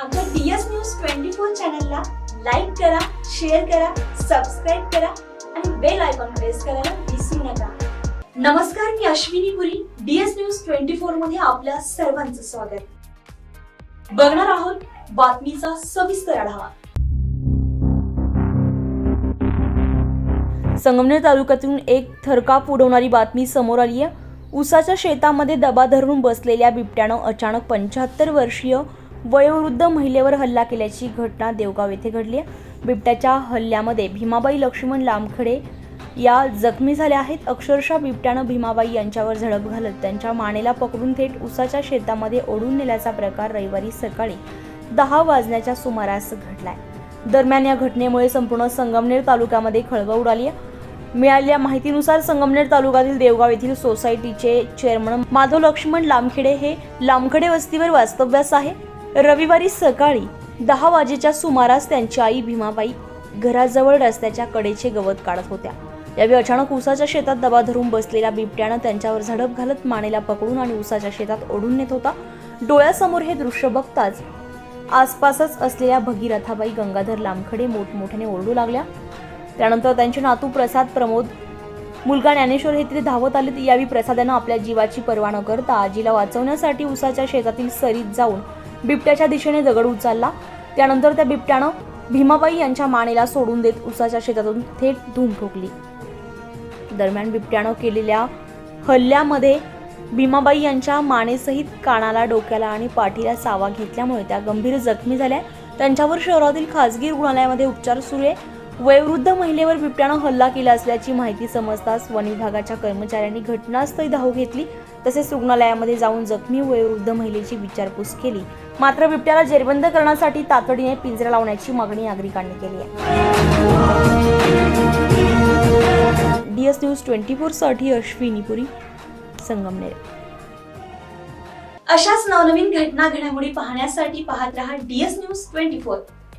आमच्या DS news twenty four चॅनलला like करा शेअर करा सबस्क्राईब करा आणि बेल आयकॉन प्रेस करायला विसरू नका. नमस्कार मी Ashwini Puri DS news twenty फोरमध्ये आपल्या सर्वांचं स्वागत. बघणार आहोत बातमीचा सविस्तर आढावा. संगमनेर तालुक्यातून एक थरकाप उडवणारी बातमी समोर आली आहे. उसाच्या शेतामध्ये दबा धरून बसलेल्या बिबट्यानं अचानक पंच्याहत्तर वर्षीय वयोवृद्ध महिलेवर हल्ला केल्याची घटना देवगाव येथे घडली आहे. बिबट्याच्या हल्ल्यामध्ये भीमाबाई लक्ष्मण लामखडे या जखमी झाल्या आहेत. अक्षरशः बिबट्यानं भीमाबाई यांच्यावर झडप घालत त्यांच्या मानेला पकडून थेट उसाच्या शेतामध्ये ओढून नेल्याचा प्रकार रविवारी सकाळी दहा वाजण्याच्या सुमारास घडलाय. दरम्यान या घटनेमुळे संपूर्ण संगमनेर तालुक्यामध्ये खळबळ उडाली आहे. मिळालेल्या माहितीनुसार संगमनेर तालुक्यातील देवगाव येथील सोसायटीचे चेअरमन माधव लक्ष्मण लामखेडे हे लामखडे वस्तीवर वास्तव्यास आहे. रविवारी सकाळी दहा वाजेच्या सुमारास त्यांची आई भीमाबाई घराजवळ रस्त्याच्या कडेचे गवत काढत होत्या. यावेळी अचानक उसाच्या शेतात दबा धरून बसलेल्या बिबट्यानं त्यांच्यावर झडप घालत मानेला पकडून आणि उसाच्या शेतात ओढून नेत होता. डोळ्यासमोर हे दृश्य बघताच आसपासच असलेल्या भगीरथाबाई गंगाधर लांबखडे मोठमोठ्याने ओरडू लागल्या. त्यानंतर त्यांचे नातू प्रसाद प्रमोद मुलगा ज्ञानेश्वर हे तिथे धावत आले यावेळी प्रसादानं आपल्या जीवाची पर्वा न करता आजीला वाचवण्यासाठी उसाच्या शेतातील सरीत जाऊन बिबट्याच्या दिशेने दगड उचलला. त्यानंतर त्या बिबट्यानं भीमाबाई यांच्या मानेला सोडून देत उसाच्या शेतातून थेट धूम ठोकली. दरम्यान बिबट्यानं केलेल्या हल्ल्यामध्ये भीमाबाई यांच्या मानेसहित कानाला डोक्याला आणि पाठीला सावा घेतल्यामुळे त्या गंभीर जखमी झाल्या. त्यांच्यावर शहरातील खासगी रुग्णालयामध्ये उपचार सुरू आहे. वयोवृद्ध महिलेवर बिबट्यानं हल्ला केला असल्याची माहिती समजताच वन विभागाच्या कर्मचाऱ्यांनी घटनास्थळी धाव घेतली. तसेच रुग्णालयामध्ये जाऊन जखमी वयोवृद्ध महिलेची विचारपूस केली. मात्र बिबट्याला जेरबंद करण्यासाठी तातडीने पिंजरा लावण्याची मागणी नागरिकांनी केली आहे. डीएस न्यूज ट्वेंटी फोरसाठी अश्विनी पुरी संगमनेर अशाच नवनवीन घटना घडामोडी पाहण्यासाठी पाहत रहा डीएस न्यूज ट्वेंटी फोर.